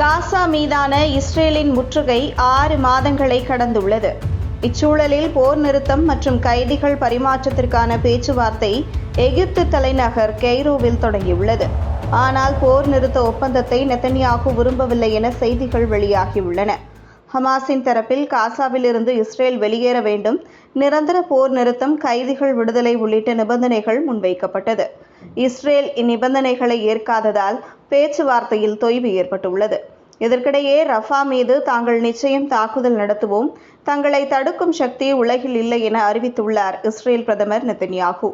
காசா மீதான இஸ்ரேலின் முற்றுகை ஆறு மாதங்களை கடந்துள்ளது. இச்சூழலில் போர் நிறுத்தம் மற்றும் கைதிகள் பரிமாற்றத்திற்கான பேச்சுவார்த்தை எகிப்து தலைநகர் கெய்ரோவில் தொடங்கியுள்ளது. ஆனால் போர் நிறுத்த ஒப்பந்தத்தை நெத்தன்யாகு விரும்பவில்லை என செய்திகள் வெளியாகியுள்ளன. ஹமாஸின் தரப்பில் காசாவிலிருந்து இஸ்ரேல் வெளியேற வேண்டும் நிரந்தர போர் நிறுத்தம் கைதிகள் விடுதலை உள்ளிட்ட நிபந்தனைகள் முன்வைக்கப்பட்டது. இஸ்ரேல் இந்நிபந்தனைகளை ஏற்காததால் பேச்சுவார்த்தையில் தொய்வு ஏற்பட்டுள்ளது. இதற்கிடையே ரஃபா மீது தாங்கள் நிச்சயம் தாக்குதல் நடத்துவோம் தங்களை தடுக்கும் சக்தி உலகில் இல்லை என அறிவித்துள்ளார் இஸ்ரேல் பிரதமர் நெத்தன்யாகு.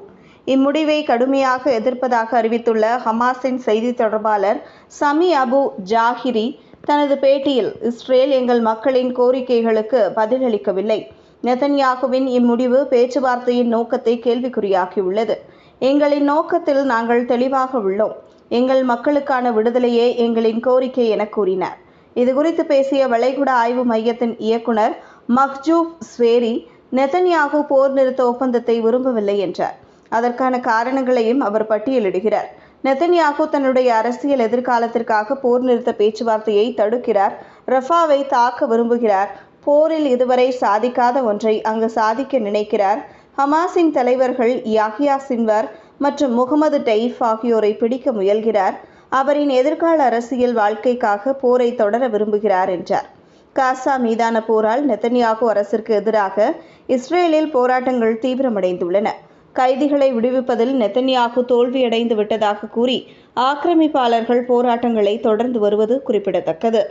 இம்முடிவை கடுமையாக எதிர்ப்பதாக அறிவித்துள்ள ஹமாஸின் செய்தி தொடர்பாளர் சமி அபு ஜாஹிரி தனது பேட்டியில் இஸ்ரேல் எங்கள் மக்களின் கோரிக்கைகளுக்கு பதிலளிக்கவில்லை. நெதன்யாகுவின் இம்முடிவு பேச்சுவார்த்தையின் நோக்கத்தை கேள்விக்குறியாக்கியுள்ளது. எங்களின் நோக்கத்தில் நாங்கள் தெளிவாக உள்ளோம். எங்கள் மக்களுக்கான விடுதலையே எங்களின் கோரிக்கை என கூறினார். இதுகுறித்து பேசிய வளைகுடா ஆய்வு மையத்தின் இயக்குனர் மஹ்ஜூப் ஸ்வேரி நெதன்யாகு போர் நிறுத்த ஒப்பந்தத்தை விரும்பவில்லை என்றார். அதற்கான காரணங்களையும் அவர் பட்டியலிடுகிறார். நெதன்யாகு தன்னுடைய அரசியல் எதிர்காலத்திற்காக போர் நிறுத்த பேச்சுவார்த்தையை தடுக்கிறார். ரஃபாவை தாக்க விரும்புகிறார். போரில் இதுவரை சாதிக்காத ஒன்றை அங்கு சாதிக்க நினைக்கிறார். ஹமாஸின் தலைவர்கள் யாஹியா சின்வர் மற்றும் முகமது டெய்ஃப் ஆகியோரை பிடிக்க முயல்கிறார். அவரின் எதிர்கால அரசியல் வாழ்க்கைக்காக போரை தொடர விரும்புகிறார் என்றார். காசா மீதான போரால் நெத்தன்யாகு அரசிற்கு எதிராக இஸ்ரேலில் போராட்டங்கள் தீவிரமடைந்துள்ளன. கைதிகளை விடுவிப்பதில் நெத்தன்யாகு தோல்வியடைந்து விட்டதாக கூறி ஆக்கிரமிப்பாளர்கள் போராட்டங்களை தொடர்ந்து வருவது குறிப்பிடத்தக்கது.